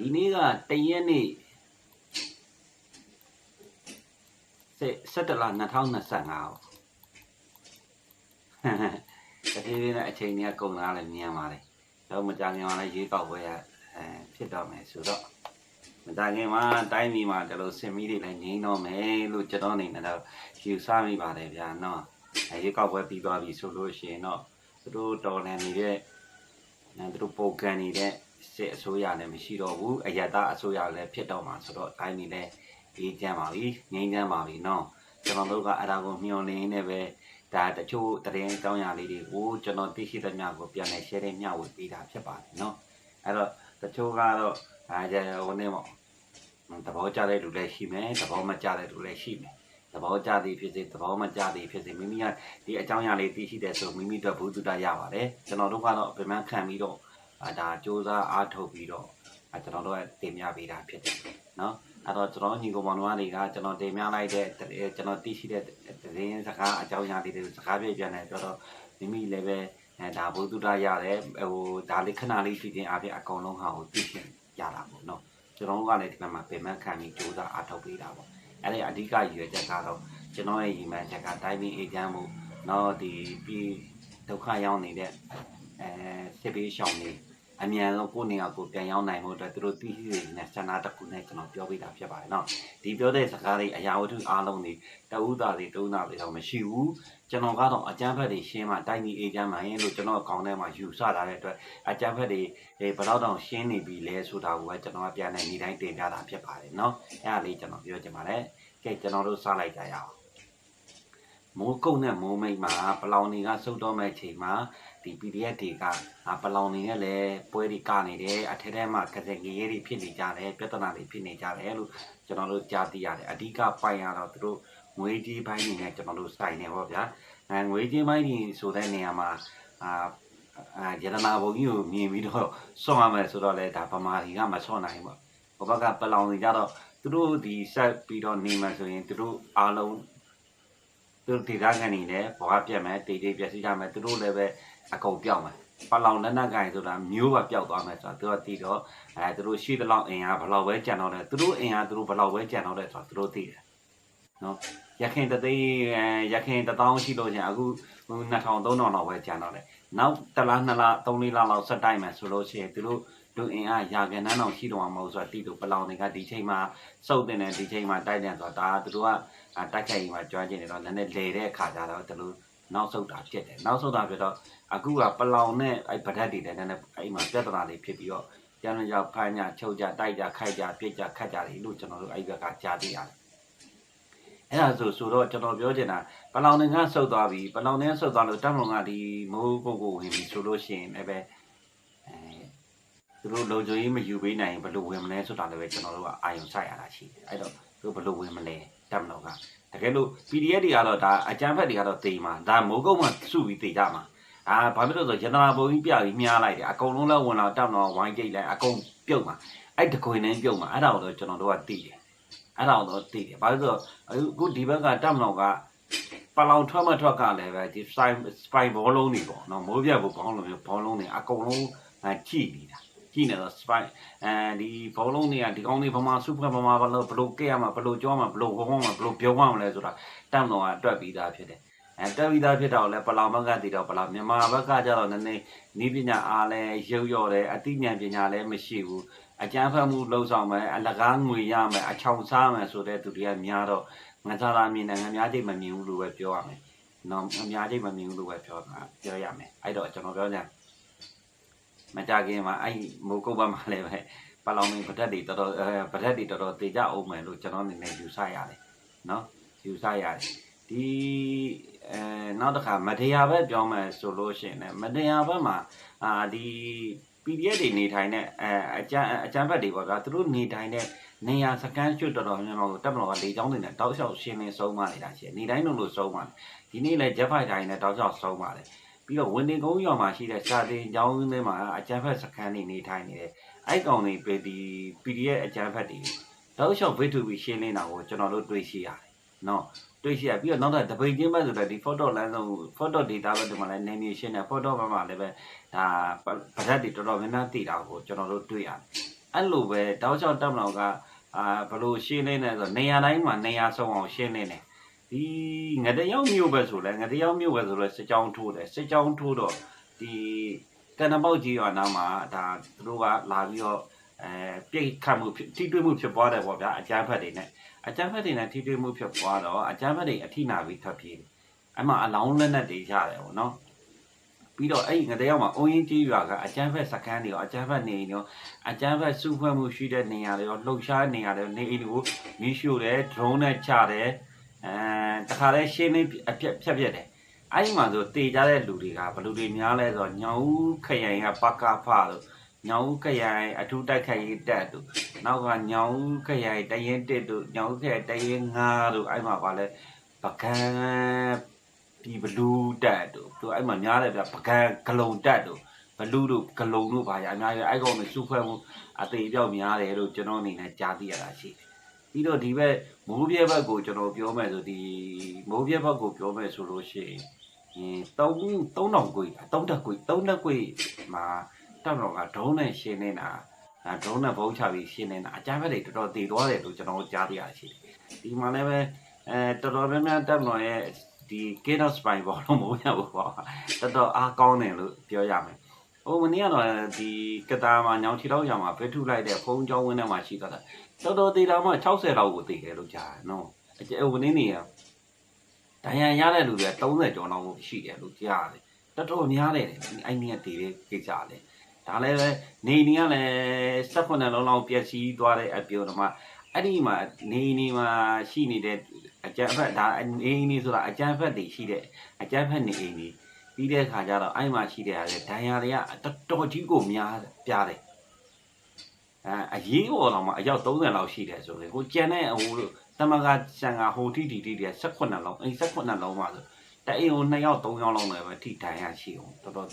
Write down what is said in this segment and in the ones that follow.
ဒီနေ့ကတရက်နေ့17လ2025တတိယနဲ့အချိန်ကြီးကုန်လာလည်းမြန်ပါလေတော့မကြခင်မှာလည်းရေးကောက်ပွဲရအဲဖြစ်တော့မယ်ဆိုတော့မကြခင်မှာတိုင်းပြည်မှာဒီလိုစင်မီတွေလည်းငြိမ်းတော့မယ်လို့ကျွန်တော်အနေနဲ့တော့ယူဆမိပါတယ်ဗျာနော်အဲရေးကောက်ပွဲပြီးသွားပြီဆိုလို့ရှိရင်တော့သူတို့တော်လန်နေတဲ့အဲသူတို့ပုံကန်နေတဲ့ စစ်အစိုးရလည်းမရှိတော့ဘူးအယတအစိုးရလည်းဖြစ်တော့မှာဆိုတော့တိုင်းပြည်လည်းအေးချမ်းပါပြီငြိမ်းချမ်းပါပြီနော်ကျွန်တော်တို့ကအဲ့ဒါကိုမျှော်လင့်နေပဲဒါတချို့တရင်အကြောင်းအရာလေးတွေကိုကျွန်တော်သိရှိတဲ့ညကိုပြန်လဲ share မျှဝေပေးတာဖြစ်ပါတယ်နော်အဲ့တော့တချို့ကတော့အဲကြဟိုနေပေါ့သဘောကျတဲ့လူလည်းရှိမယ်သဘောမကျတဲ့လူလည်းရှိမယ်သဘောကျသည်ဖြစ်စေသဘောမကျသည်ဖြစ်စေမိမိကဒီအကြောင်းအရာလေးသိရှိတဲ့ဆိုမိမိတို့ဘုသူတရပါတယ်ကျွန်တော်တို့ကတော့ပြန်မှခံပြီးတော့ အာဒါစ조사အားထုတ်ပြီးတော့အဲကျွန်တော်တို့ကတင်ပြပေးတာဖြစ်တယ်နော်အဲ့တော့ကျွန်တော်ညီကောင်မောင်နှမတွေကကျွန်တော်တင်ပြလိုက်တဲ့ကျွန်တော်သိရှိတဲ့သတင်းစကားအကြောင်းအရာလေးတွေစကားပြပြန်တယ်ပြောတော့မိမိလည်းပဲအဲဒါဘုသူတရတယ်ဟိုဒါလေးခဏလေးရှိခြင်းအပြင်အကုန်လုံးဟာကိုသိရှိရတာပေါ့နော်ကျွန်တော်ကလည်းဒီမှာပြန်မှခံပြီးစ조사အားထုတ်ပေးတာပေါ့အဲ့ဒီအဓိကရည်ရွယ်ချက်ကတော့ကျွန်တော်ရဲ့ရည်မှန်းချက်ကတိုင်းပြည်အေဂျင့်မှုတော့ဒီပြီးဒုက္ခရောက်နေတဲ့အဲစစ်ပေးရှောင်နေ အမြန်ဆုံးကိုယ့်နေရာကိုပြန်ရောက်နိုင်မှုအတွက်သူတို့သိရှိနေတဲ့စန္ဒတစ်ခုနဲ့ကျွန်တော်ပြောပြတာဖြစ်ပါတယ်နော်ဒီပြောတဲ့စကားတွေအရာဝတ္ထုအားလုံးတွေတဝူသားတွေတုံးသားတွေတော့မရှိဘူးကျွန်တော်ကတော့အကြမ်းဖက်တွေရှင်းမှတိုင်းပြည်အေဂျင့်မှရင်လို့ကျွန်တော်အကောင့်ထဲမှာယူဆထားတဲ့အတွက်အကြမ်းဖက်တွေဘယ်တော့တောင်ရှင်းနေပြီလဲဆိုတာကိုပဲကျွန်တော်ကပြန်နေနေတိုင်းတင်ပြတာဖြစ်ပါတယ်နော်အဲ့ဒါလေးကျွန်တော်ပြောချင်ပါတယ်ကဲကျွန်တော်တို့စလိုက်ကြရအောင်မိုးကုတ်နဲ့မိုးမိတ်မှာပလောင်တွေကစုတ်တော့မဲ့ချိန်မှာ ဒီ PDF တွေကပလောင်တွေနဲ့လည်းပွဲတွေကနေတယ်အထက်ထဲမှာကစက်ကြီးတွေဖြစ်နေကြတယ်ပြဿနာတွေဖြစ်နေကြတယ်လို့ကျွန်တော်တို့ကြားသိရတယ်အဓိကပိုင်ရတော့သူတို့ငွေကြီးပိုင်းတွေနဲ့ကျွန်တော်တို့စိုင်နေဟောဗျာအဲငွေကြီးပိုင်းတွေဆိုတဲ့နေရာမှာအာအာရတနာဘုံကြီးကိုမြင်ပြီးတော့ဆွမ်းရမယ်ဆိုတော့လေဒါဗမာတွေကမဆွမ်းနိုင်ဘူးပေါ့ဘဘကပလောင်တွေကြတော့သူတို့ဒီဆက်ပြီးတော့နေမှာဆိုရင်သူတို့အားလုံးသူတို့ဒေသခံတွေလည်းဘဝပြတ်မယ်တေးတေးပြည့်စည်ကြမယ်သူတို့လည်းပဲ အကုန်ပြောက်မယ်ပလောင်လက်နက်ကိုင်ဆိုတာမျိုးပါပျောက်သွားမယ်ဆိုတာသူကသိတော့အဲသူတို့ရှိသလောက်အင်အားဘယ်လောက်ပဲကြံတော့တယ်သူတို့အင်အားသူတို့ဘယ်လောက်ပဲကြံတော့တယ်ဆိုတာသူတို့သိတယ်နော်ရခင်တသိရခင်တထောင်ရှိလို့ချင်းအခု2000 3000လောက်ပဲကြံတော့တယ်နောက်တစ်လားနှစ်လားသုံးလေးလားလောက်ဆက်တိုက်မယ်ဆိုလို့ရှိရင်သူတို့လူအင်အားရာခိုင်နှန်းအောင်ရှိတော့မှာမဟုတ်ဆိုတာတိတို့ပလောင်တွေကဒီချိန်မှာစုပ်တင်တယ်ဒီချိန်မှာတိုက်တယ်ဆိုတာဒါသူတို့ကတိုက်ခိုက်ရင်မှာကြွားကျင်နေတော့နည်းနည်းလေတဲ့အခါကျတော့သူတို့ နောက်ဆုတ်တာဖြစ်တယ်နောက်ဆုတ်တာဖြစ်တော့အခုကပလောင်နဲ့အဲ့ဗဒတ်တွေလည်းနည်းနည်းအဲ့မှာပြဿနာတွေဖြစ်ပြီးတော့ကျန်ကြောက်ဖမ်းကြချုပ်ကြတိုက်ကြခိုက်ကြပြစ်ကြခတ်ကြတယ်လို့ကျွန်တော်တို့အဲ့ဘက်ကကြားသိရတယ်အဲ့ဒါဆိုဆိုတော့ကျွန်တော်ပြောချင်တာပလောင်တွေကဆုတ်သွားပြီပလောင်တွေကဆုတ်သွားလို့တပ်မတော်ကဒီမိုးကိုကိုဝင်ပြီဆိုလို့ရှိရင်လည်းပဲအဲသူတို့လုံခြုံရေးမယူပေးနိုင်ဘယ်လိုဝင်မလဲဆိုတာလည်းပဲကျွန်တော်တို့ကအာရုံစိုက်ရတာရှိတယ်အဲ့တော့သူဘယ်လိုဝင်မလဲ တပ်မတော်ကတကယ်လို့ PDF တွေကတော့ဒါအကြမ်းဖက်တွေကတော့တေးမှာဒါမိုးကုတ်မှစုပြီးတေးကြမှာအာဘာဖြစ်လို့ဆိုရတနာဘုံကြီးပြပြီးမြားလိုက်တယ်အကုန်လုံးလည်းဝင်လာတောက်တော့ဝိုင်းကြိတ်လိုက်အကုန်ပြုတ်မှာအဲ့တခွေနဲ့ပြုတ်မှာအဲ့ဒါကိုတော့ကျွန်တော်တို့ကသိတယ်အဲ့ဒါကိုတော့သိတယ်ဘာလို့ဆိုတော့အခုဒီဘက်ကတောက်တော့ကပလောင်ထွက်မထွက်ကလည်းပဲဒီစပိုင်စပိုင်ဘောလုံးတွေပေါ့နော်မိုးပြတ်ဘောလုံးမျိုးဘောလုံးတွေအကုန်လုံးကြည့်နေတာ ကြည့်နေတော့ spy အဲဒီဘောလုံးတွေကဒီကောင်းလေးဗမာစုဖက်ဗမာဘလို့ဘလို့ကဲရမှာဘလို့ကြောမှာဘလို့ဝဝမှာဘလို့ပြောမှာလဲဆိုတာတမ်တော်ကတွက်ပြီးသားဖြစ်တယ်အဲတွက်ပြီးသားဖြစ်တော့လဲပလောင်ဘက်ကတည်တော့ပလောင်မြန်မာဘက်ကကျတော့နည်းနည်းနီးပညာအားလဲရုပ်ရော်တယ်အသိဉာဏ်ပညာလည်းမရှိဘူးအကျန်းဖတ်မှုလှုပ်ဆောင်မယ်အလကားငွေရမယ်အချောင်စားမယ်ဆိုတဲ့သူတွေကများတော့ငါသာသာမြင်တယ်ငါများချိန်မမြင်ဘူးလို့ပဲပြောရမယ်နော်အများကြီးမမြင်ဘူးလို့ပဲပြောတာပြောရမယ်အဲ့တော့ကျွန်တော်ပြောကြ မကြခင်မှာအဲ့မိုးကုတ်ဘက်မှာလည်းပဲပလောင်မင်းပဒတ်တွေတော်တော်အဲပဒတ်တွေတော်တော်တေကြအောင်မယ်လို့ကျွန်တော်အနေနဲ့ယူဆရတယ်နော်ယူဆရတယ်ဒီအဲနောက်တစ်ခါမတရားပဲပြောမယ်ဆိုလို့ရှိရင်လည်းမတရားဘက်မှာအာဒီ PDF တွေနေထိုင်တဲ့အဲအကျန်းအကျန်းဘက်တွေပေါ့ဗျာသူတို့နေထိုင်တဲ့နေရာစကန်ကျွတ်တော်တော်များများကိုတက်မတော်ကလေချောင်းတွေနဲ့တောက်လျှောက်ရှင်းနေဆုံးမနေတာရှိတယ်နေတိုင်းလုံးလို့ဆုံးပါတယ်ဒီနေ့လည်းဂျက်ဖိုက်တိုင်းနဲ့တောက်လျှောက်ဆုံးပါတယ် ပြီးတော့ဝင်တင်ကုန်းရွာမှာရှိတဲ့စာတင်ကျောင်းထဲမှာအကျန်းဖက်စခန်းနေနေထိုင်နေတယ်အဲ့ကောင်တွေပဲဒီ PDF အကျန်းဖက်တွေတောက်လျှောက်ဗစ်တူပြီးရှင်းနေတာကိုကျွန်တော်တို့တွေ့ရှိရတယ်နော်တွေ့ရှိရပြီးတော့နောက်တော့တပိတ်ချင်းပဲဆိုတော့ဒီ photo လမ်းဆုံး photo data ပဲဒီမှာလည်း navigation နဲ့ photo ဘက်မှာလည်းပဲဒါဗဒတ်တွေတော်တော်များများတည်တာကိုကျွန်တော်တို့တွေ့ရတယ်အဲ့လိုပဲတောက်လျှောက်တက်မလို့ကအာဘလို့ရှင်းနေလဲဆိုနေရာတိုင်းမှာနေရာဆုံးအောင်ရှင်းနေတယ် ဒီငတရောက်မြို့ပဲဆိုလဲငတရောက်မြို့ပဲဆိုလဲစစ်ကြောင်းထိုးတယ်စစ်ကြောင်းထိုးတော့ဒီကနပေါက်ကြီးရွာနားမှာဒါသူတို့ကလာပြီးတော့အဲပြိတ်ခတ်မှုဖြစ်ထိတွေ့မှုဖြစ်ပွားတယ်ပေါ့ဗျာအကြမ်းဖက်တွေနဲ့အကြမ်းဖက်တွေနဲ့ထိတွေ့မှုဖြစ်ပွားတော့အကြမ်းဖက်တွေအထိနာပြီးထွက်ပြေးတယ်အဲ့မှာအလောင်းလက်နက်တွေရတယ်ပေါ့နော်ပြီးတော့အဲ့ဒီငတဲ့ရောက်မှာအုံရင်ကြီးရွာကအကျန်းဖက်စကန်းတွေရောအကျန်းဖက်နေအိမ်တွေရောအကျန်းဖက်စုဖွဲ့မှုရှိတဲ့နေရာတွေရောလှုပ်ရှားနေရာတွေရောနေအိမ်တွေကိုမီးရှို့တယ် drone နဲ့ချတယ် အဲတခါလဲရှင်းနေအပြက်ဖြတ်ပြက်တယ်အဲ့ဒီမှာဆိုတေကြတဲ့လူတွေကဘယ်လူတွေများလဲဆိုတော့ညောင်ဦးခရိုင်ကပကဖလို့ညောင်ဦးခရိုင်အထူးတိုက်ခိုက်ရေးတပ်တို့နောက်ကညောင်ဦးခရိုင်တရင်တစ်တို့ညောင်ဦးခရိုင်တရင်9တို့အဲ့မှာပါလဲပကံဒီဘလူးတက်တို့သူအဲ့မှာများတယ်ဗျပကံဂလုံတက်တို့ဘလူးတို့ဂလုံတို့ဘာရအများကြီးအဲ့ကောင်တွေစုဖွဲ့မှုအသေးအပြောက်များတယ်လို့ကျွန်တော်အနေနဲ့ကြားသိရတာရှိတယ် ပြီးတော့ဒီဘက်မိုးပြဲဘက်ကိုကျွန်တော်ပြောမယ်ဆိုဒီမိုးပြဲဘက်ကိုပြောမယ်ဆိုလို့ရှိရင်3 3000ကို3တက်ကို3တက်ကိုမှာတက်တော့ကဒုံးနဲ့ရှင်းနေတာဒါဒုံးနဲ့ဘုံချပြီးရှင်းနေတာအကြမ်းဖက်တွေတော်တော်တည်သွားတယ်လို့ကျွန်တော်ကြားသိရရှိတယ်ဒီမှာလည်းပဲအဲတော်တော်များများတက်လို့ရဲ့ဒီ Gate of Spy ဘောလုံးမဟုတ်ရဘူးပေါ့တော်တော်အားကောင်းတယ်လို့ပြောရမယ်ဟိုမနေ့ကတော့ဒီကတာမှာညောင်ချီတော့ရမှာဖဲထုလိုက်တဲ့ဖုံးချောင်းဝင်းထဲမှာရှိသွားတာ တော်တော်သေးတာမှ60လောက်ကိုတည်တယ်လို့ကြားတယ်နော်အကျဝင်းနေရဒဏ်ရာရတဲ့လူတွေ30ကျော်လောက်ရှိတယ်လို့ကြားတယ်တော်တော်များတယ်အဲ့ဒီကတည်တဲ့ကိစ္စလေဒါလည်းပဲနေနေကလည်း18လုံးလောက်ပျက်စီးသွားတဲ့အပြုံတော့မှအဲ့ဒီမှာနေနေမှာရှိနေတဲ့အကြမ်းဖက်ဒါနေနေဆိုတာအကြမ်းဖက်တွေရှိတဲ့အကြမ်းဖက်နေအိမ်တွေပြီးတဲ့ခါကျတော့အဲ့မှာရှိတဲ့ဟာလေဒဏ်ရာတွေကတော်တော်ကြီးကိုများပြားတယ် အဲအရေးပေါ်တော့မှအယောက်30လောက်ရှိတယ်ဆိုရင်ကိုကြံတဲ့ဟိုတမကဆန်ကဟိုထိတီတီတွေ18လောက်အဲ့18လုံးပါဆိုတအိမ်ကို2ယောက်3ယောက်လောက်လည်းပဲထိဒဏ်ရာရှိအောင်တော်တော်ဒ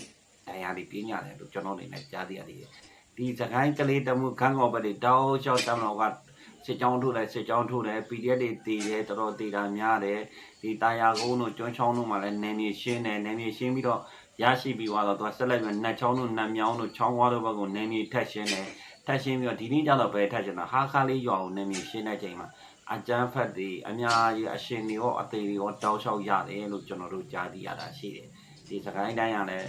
ဏ်ရာတွေပြင်းရတယ်လို့ကျွန်တော်အနေနဲ့ကြားသိရတယ်ဒီစကိုင်းကလေးတမှုခန်းကောဘက်တွေတောက်လျှောက်တမတော်ကစစ်ကြောင်းထုတ်တယ်စစ်ကြောင်းထုတ်တယ် PDF တွေတည်တယ်တော်တော်တည်တာများတယ်ဒီတာယာကုန်းတို့ကျွန်းချောင်းတို့မှာလည်းနေနေရှင်းတယ်နေနေရှင်းပြီးတော့ရရှိပြီးသွားတော့သူကဆက်လိုက်ပြီးနတ်ချောင်းတို့နတ်မြောင်းတို့ချောင်းဝါတို့ဘက်ကိုနေနေထက်ရှင်းတယ် ထက်ရှင်းပြီးတော့ဒီနေ့ကျတော့ပဲထက်ရှင်းတာဟာခါလေးရွာကိုနေနေရှင်းတဲ့ချိန်မှာအကျန်းဖက်တွေအများကြီးအရှင်တွေရောအသေးတွေရောတောက်လျှောက်ရတယ်လို့ကျွန်တော်တို့ကြားသိရတာရှိတယ်ဒီစကိုင်းတိုင်းကလည်း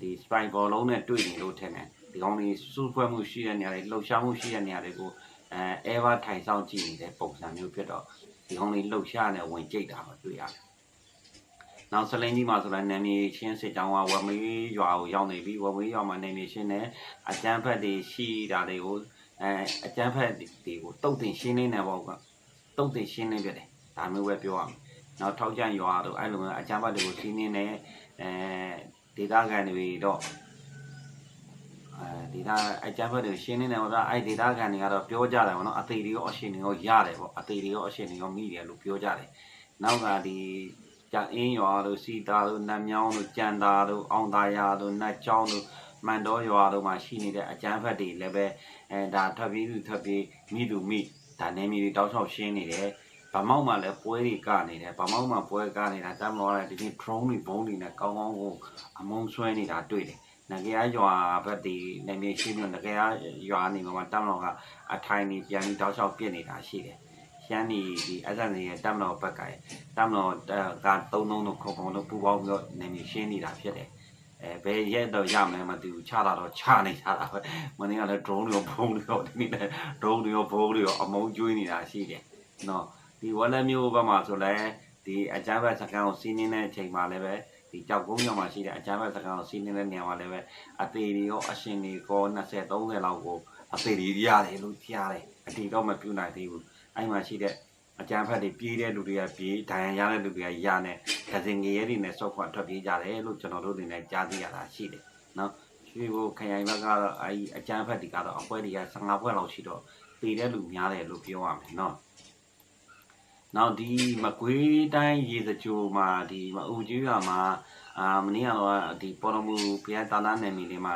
ဒီ spine ball လုံးနဲ့တွေ့နေလို့ထင်တယ်ဒီကောင်းလေးစူးဖွဲမှုရှိတဲ့နေရာတွေလှုပ်ရှားမှုရှိတဲ့နေရာတွေကိုအဲ ever ထိုင်ဆောင်ကြည့်နေတဲ့ပုံစံမျိုးဖြစ်တော့ဒီကောင်းလေးလှုပ်ရှားနေဝင်ကြိတ်တာကိုတွေ့ရတယ်။ နောက်စလင်းကြီးမှာဆိုတော့နာမည်ချင်းစစ်ကြောင်းကဝမေးရွာကိုရောက်နေပြီဝမေးရွာမှာနာမည်ချင်းနဲ့အကျန်းဖက်တွေရှိတာတွေကိုအဲအကျန်းဖက်တွေကိုတုတ်တင်ရှင်းနေတယ်ပေါ့ကတုတ်တင်ရှင်းနေပြတယ်ဒါမျိုးပဲပြောရမယ်။နောက်ထောက်ကြံရွာတို့အဲ့လိုမျိုးအကျန်းဖက်တွေကိုရှင်းနေတယ်အဲဒေတာကန်တွေတော့အဲဒီဒါအကြမ်းဖက်တွေရှင်းနေတယ်ပေါ့ဗျာအဲ့ဒေတာကန်တွေကတော့ပြောကြတယ်ပေါ့နော်အသေးတွေရောအရှင်တွေရောရတယ်ပေါ့အသေးတွေရောအရှင်တွေရောမိတယ်လို့ပြောကြတယ်နောက်ကဒီ ကြအင်းရွာတို့စီတာတို့နတ်မြောင်းတို့ကြံတာတို့အောင်သာယာတို့နတ်ချောင်းတို့မန်တော်ရွာတို့မှာရှိနေတဲ့အကြမ်းဖက်တွေလည်းပဲအဲဒါထပ်ပြီးသူထပ်ပြီးမိသူမိဒါနေမီတွေတောက်လျှောက်ရှင်းနေတယ်ဗမောက်မှလည်းပွဲတွေကနေတယ်ဗမောက်မှပွဲကနေတာတမ်းလို့ရတယ်ဒီနေ့ drone တွေဘုံတွေနဲ့ကောင်းကောင်းကိုအမုံဆွဲနေတာတွေ့တယ်ငကရရွာဘက်ဒီနေမြေရှိပြီးငကရရွာနေမှာတမ်းလို့ကအထိုင်နေပြန်ပြီးတောက်လျှောက်ပြစ်နေတာရှိတယ် ရှမ်းဒီဒီအစံနေတမ်းလို့ဘက်ကတမ်းလို့ကသုံးသုံးတို့ခုံခုံတို့ပူပေါင်းပြီးတော့နေမြေရှင်းနေတာဖြစ်တယ်အဲဘယ်ရက်တော့ရမယ်မသိဘူးချတာတော့ချနေကြတာပဲမနေ့ကလည်း drone တွေဘုံတွေတော့ဒီနေ့လည်း drone တွေဘုံတွေအမုံကျွေးနေတာရှိတယ်နော်ဒီဝက်လက်မျိုးဘက်မှာဆိုလဲဒီအကြမ်းဖက်စကန်ကိုစီးနေတဲ့အချိန်မှာလည်းပဲဒီကြောက်ကုန်းကျော်မှာရှိတဲ့အကြမ်းဖက်စကန်ကိုစီးနေတဲ့နေရာမှာလည်းပဲအသေးတွေရောအရှင်တွေကော20 30လောက်ကိုအသေးတွေရတယ်လို့ကြားတယ်အတီတော့မပြူနိုင်သေးဘူး အဲ့မှာရှိတဲ့အကြမ်းဖက်တွေပြေးတဲ့လူတွေကပြေးဒဏ်ရာရတဲ့လူတွေကရနဲ့ကစင်ငရဲတွေနဲ့စောက်ခွတ်ထွက်ပြေးကြတယ်လို့ကျွန်တော်တို့အနေနဲ့ကြားသိရတာရှိတယ်နော်ရွှေဘိုခရိုင်ဘက်ကတော့အဲ့အကြမ်းဖက်တွေကတော့အပွဲတွေက15ပွဲလောက်ရှိတော့တည်တဲ့လူများတယ်လို့ပြောရမယ်နော်နောက်ဒီမကွေးတိုင်းရေစကြိုမှာဒီမအူကြီးရွာမှာအာမနေ့ကတော့ဒီပေါ်တော်မူဘုရားတာနာနယ်မြေလေးမှာ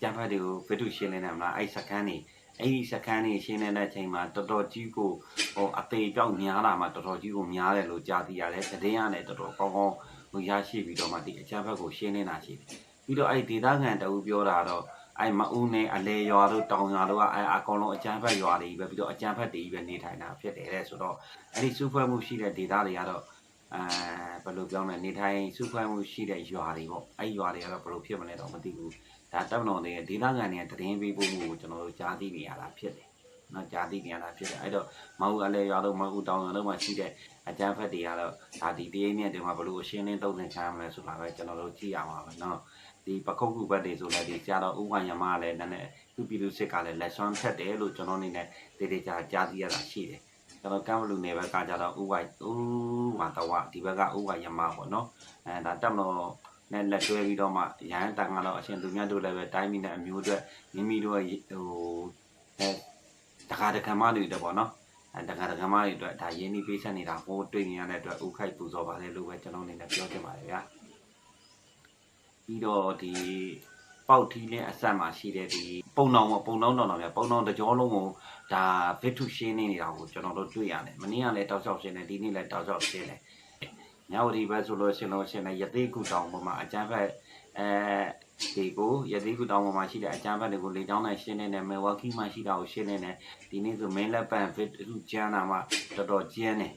ကျန်းဖတ်တွေကိုဗိတုရှင်းနေတယ်မလားအဲ့စကန်နေ အဲ့ဒီစကန်နေရှင်းနေတဲ့အချိန်မှာတော်တော်ကြီးကိုဟိုအသေးပြောက်များလာမှတော်တော်ကြီးကိုများတယ်လို့ကြားသိရတယ်။သတင်းရတယ်တော်တော်ကောင်းကောင်းဟိုရရှိပြီးတော့မှဒီအကျန်းဖတ်ကိုရှင်းနေတာရှိတယ်။ပြီးတော့အဲ့ဒေသခံတအူပြောတာတော့အဲ့မအူးနဲ့အလဲရွာတို့တောင်ရွာတို့ကအဲ့အကောင်လုံးအကျန်းဖက်ရွာတွေပဲပြီးတော့အကျန်းဖက်တွေပဲနေထိုင်တာဖြစ်တယ်တဲ့ဆိုတော့အဲ့ဒီစုဖွဲ့မှုရှိတဲ့ဒေသတွေကတော့အဲဘယ်လိုပြောမလဲနေထိုင်စုဖွဲ့မှုရှိတဲ့ရွာတွေပေါ့အဲ့ရွာတွေကတော့ဘယ်လိုဖြစ်မလဲတော့မသိဘူး ဒါတပ်မတော်တွေဒေသခံတွေကတရင်ပေးဖို့ကိုကျွန်တော်တို့ကြားသိနေရတာဖြစ်တယ်နော်ကြားသိနေရတာဖြစ်တယ်အဲ့တော့မဟုတ်အလဲရွာတို့မဟုတ်တောင်ရွာတို့မှာရှိတဲ့အကျန်းဖက်တွေကတော့ဒါဒီတရင်မြတ်တွေမှာဘယ်လိုအရှင်းလင်းသုံးသင်ချမ်းမလဲဆိုတာပဲကျွန်တော်တို့ကြည့်ရမှာပဲနော်ဒီပခုတ်ခုဘက်တွေဆိုလည်းဒီကြာတော့ဥပ္ပယမကလည်းနည်းနည်းသူပြည်သူစစ်ကလည်းလက်ဆွမ်းထက်တယ်လို့ကျွန်တော်အနေနဲ့တေတေချာကြားသိရတာရှိတယ်ကျွန်တော်ကမ်ဘလူနယ်ဘက်ကကြတော့ဥပ္ပယဥဝါတော့ဒီဘက်ကဥပ္ပယမပေါ့နော်အဲဒါတက်မလို့ နဲ့လက်တွဲပြီးတော့မှရဟန်းတန်ကတော့အရှင်သူမြတ်တို့လည်းပဲတိုင်းပြည်နဲ့အမျိုးအတွက်မိမိတို့ရဲ့ဟိုအဲတခါတခါမှတွေတော့ပေါ့နော်အဲတခါတခါမှတွေအတွက်ဒါရင်းနှီးပေးဆက်နေတာဟိုတွေ့နေရတဲ့အတွက်ဥခိုက်ပူဇော်ပါတယ်လို့ပဲကျွန်တော်အနေနဲ့ပြောချင်ပါတယ်ဗျာပြီးတော့ဒီပေါက်ထီးနဲ့အဆက်မှာရှိတဲ့ဒီပုံတော်ပေါ့ပုံတော်တော်တော်များပုံတော်တစ်ကြောလုံးကိုဒါဗစ်ထုရှင်းနေနေတာကိုကျွန်တော်တို့တွေ့ရတယ်မနေ့ကလည်းတောက်လျှောက်ရှင်းတယ်ဒီနေ့လည်းတောက်လျှောက်ရှင်းတယ် ညဝတီဘက်ဆိုလို့ရှင်းလို့ရှင်းတယ်ရသေးကူတောင်ပေါ်မှာအကျန်းဖက်အဲဒီကိုရသေးကူတောင်ပေါ်မှာရှိတဲ့အကျန်းဖက်တွေကိုလေကြောင်းနဲ့ရှင်းနေတယ်မေဝါကီမှာရှိတာကိုရှင်းနေတယ်ဒီနေ့ဆိုမင်းလက်ပန်ဗစ်ထုကျန်းတာမှတော်တော်ကျန်းတယ်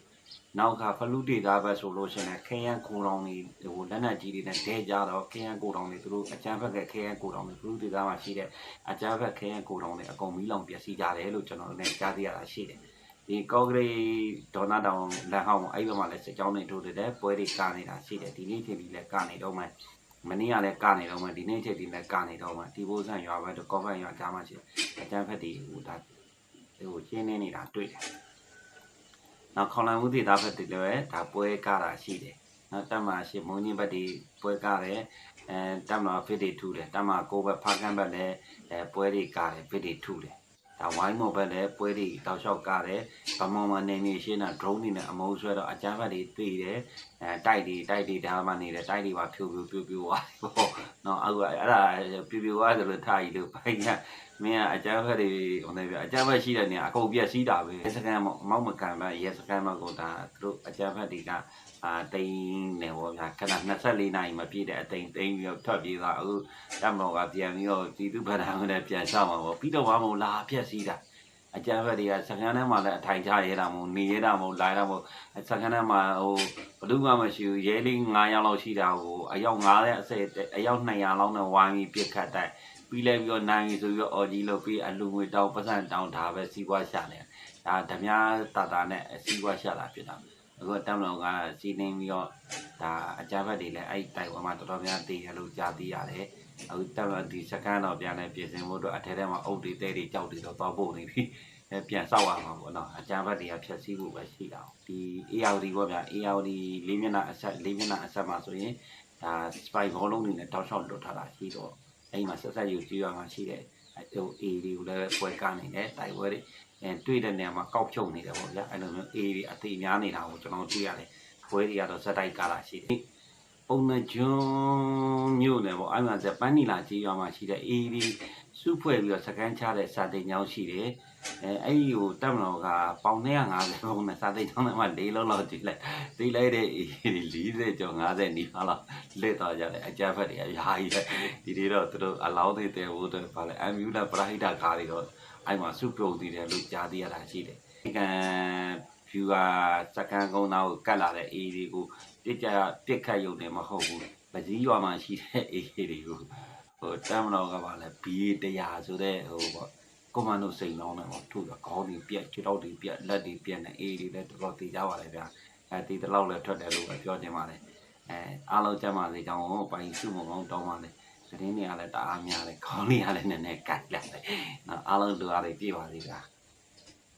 နောက်ကဖလူဒေတာပဲဆိုလို့ရှိရင်ခရမ်းကိုတောင်တွေဟိုလက်နက်ကြီးတွေနဲ့ဒဲကြတော့ခရမ်းကိုတောင်တွေသူတို့အကျန်းဖက်ကခရမ်းကိုတောင်တွေဖလူဒေတာမှာရှိတဲ့အကျန်းဖက်ခရမ်းကိုတောင်တွေအကုန်မီးလောင်ပျက်စီးကြတယ်လို့ကျွန်တော်လည်းကြားသိရတာရှိတယ် ဒီကော့ဂရိဒေါနာတောင်လက်ဟောင်းအဲ့ဘက်မှာလည်းစစ်ကြောင်းတွေထိုးတယ်တဲ့ပွဲတွေကာနေတာရှိတယ်ဒီနေ့ချိန်ဒီလည်းကာနေတော့မှမနေ့ကလည်းကာနေတော့မှဒီနေ့ချိန်ဒီလည်းကာနေတော့မှဒီဘိုးဆန်ရွာဘက်တော့ကော့ဘန်ရွာကြားမှာရှိတယ်အကျန်းဖက်တွေဟိုဒါဟိုရှင်းနေနေတာတွေ့တယ်နောက်ခေါလန်ဦးဒေတာဘက်တွေလည်းဒါပွဲကားတာရှိတယ်။နောက်တက်မှာရှိမုံကြီးဘက်တွေပွဲကားတယ်။အဲတက်မှာဖစ်တွေထူတယ်။တက်မှာကိုဘက်ဖားကန်းဘက်လည်းအဲပွဲတွေကားတယ်ဖစ်တွေထူတယ်။ ဒါဝိုင်းမော်ဘက်လည်းပွဲတွေတောက်လျှောက်ကားတယ်။ဗမော်မှာနေနေရှင်းတာ drone တွေနဲ့အမုံဆွဲတော့အကြမ်းဖက်တွေတွေ့တယ်။အဲတိုက်တွေတိုက်တွေဒါမှနေတယ်တိုက်တွေပါဖြူဖြူဖြူဖြူသွားပေါ့။နော်အခုအဲ့ဒါဖြူဖြူသွားဆိုလို့ထားကြီးလို့ဘိုင်းကမင်းကအကြမ်းဖက်တွေဟိုနေပြအကြမ်းဖက်ရှိတဲ့နေရာအကုန်ပြက်စီးတာပဲရဲစခန်းမောက်မောက်မကန်ပဲရဲစခန်းမောက်ကိုဒါသူတို့အကြမ်းဖက်တွေက အာတိန်နေပေါ့ဗျာခဏ24နာရီမပြည့်တဲ့အတိန်တိန်ပြီးတော့ထွက်ပြေးသွားအခုတမတော်ကပြန်ပြီးတော့ဒီသူဗဒံကလည်းပြန်ရှောက်မှာပေါ့ပြီးတော့ဘာမို့လာပြက်စီးတာအကြမ်းဖက်တွေကစခန်းထဲမှာလည်းအထိုင်ချရဲတာမို့နေရဲတာမို့လာရတာမို့စခန်းထဲမှာဟိုဘလူးမှမရှိဘူးရဲလေး9ယောက်လောက်ရှိတာကိုအယောက်90အစိအယောက်200လောက်နဲ့ဝိုင်းပြီးပြစ်ခတ်တိုက်ပြီးလဲပြီးတော့နိုင်ပြီဆိုပြီးတော့အော်ကြီးလို့ပြီးအလူငွေတောင်းပတ်စံတောင်းဒါပဲစီးပွားရှာနေဒါဓမြတာတာနဲ့စီးပွားရှာတာဖြစ်တာ အခုတမ်လောကစီးနေပြီးတော့ဒါအကြမ်းဖက်တွေလည်းအဲ့တိုင်ဝမ်မှာတော်တော်များတည်ရလို့ကြားသိရတယ်အခုတမ်လောဒီစကန်တော့ပြန်လဲပြင်ဆင်ဖို့အတွက်အထဲထဲမှာအုပ်တွေတဲတွေကြောက်တွေတော့သွားဖို့နေပြီအဲပြန်ဆောက်ရမှာပေါ့နော်အကြမ်းဖက်တွေကဖြတ်စည်းဖို့ပဲရှိတာဒီ ARD ပေါ့ဗျာ ARD လေးမျက်နှာအဆက်လေးမျက်နှာအဆက်မှာဆိုရင်ဒါ spy ဘောလုံးတွေနဲ့တောက်လျှောက်လွတ်ထားတာရှိတော့အဲ့မှာဆက်ဆက်ယူကြည့်ရမှာရှိတယ်ဟို A တွေကိုလည်းပွဲကနေတယ်တိုက်ပွဲတွေ အဲတွေ့တဲ့နေရာမှာကောက်ဖြုတ်နေတယ်ပေါ့ဗျာအဲ့လိုမျိုး A တွေအသေးများနေတာကိုကျွန်တော်တွေ့ရတယ်ပွဲတွေကတော့ဇက်တိုက်ကားတာရှိတယ်ပုံနှကျွန်းမြို့နယ်ပေါ့အဲ့မှာဇပန်းနီလာကြီးရွာမှာရှိတဲ့ A တွေစုဖွဲ့ပြီးတော့စကန်ချတဲ့စာတိန်ကျောင်းရှိတယ်အဲအဲ့ဒီကိုတက်မတော်ကပေါင်250ပုံနဲ့စာတိန်ကျောင်းထဲမှာ၄လုံးလောက်ကြည့်လိုက်သိလိုက်တဲ့ A တွေ40ကျော်50နီးပါးလောက်လက်တော့ကြတယ်အကြမ်းဖက်တွေအများကြီးပဲဒီတွေတော့သူတို့အလောင်းတွေတဲဖို့တော့ဗာလဲအမ်ယူလာပရာဟိတကားတွေတော့ အဲ့မှာစုပြုံတည်တယ်လို့ကြားသိရတာရှိတယ်။ဒီကံဖြူကစကန်ကုန်းသားကိုကတ်လာတဲ့အေးတွေကိုပြစ်ကြပြစ်ခတ်ရုံနဲ့မဟုတ်ဘူး။ပကြီးရွာမှာရှိတဲ့အေးတွေကိုဟိုတမ်မတော်ကဗာလဲ B100 ဆိုတဲ့ဟိုပေါ့ကွန်မန်ဒိုစိန်လောင်းတယ်ပေါ့သူကခေါင်းတွေပြက်ခြေထောက်တွေပြက်လက်တွေပြက်နေအေးတွေလည်းတော်တော်တည်ကြပါလေဗျာ။အဲဒီတလောက်လည်းထွက်တယ်လို့ပဲပြောချင်ပါတယ်။အဲအားလုံးကျမ်းပါစေကြောင်းပိုင်စုမကောင်းတောင်းပါလေ သတင်းတွေကလည်းတအားများတယ်ခေါင်းတွေကလည်းနည်းနည်းကတ်လိုက်တယ်။နော်အားလုံးလူအားတွေပြည့်ပါသေးတာ။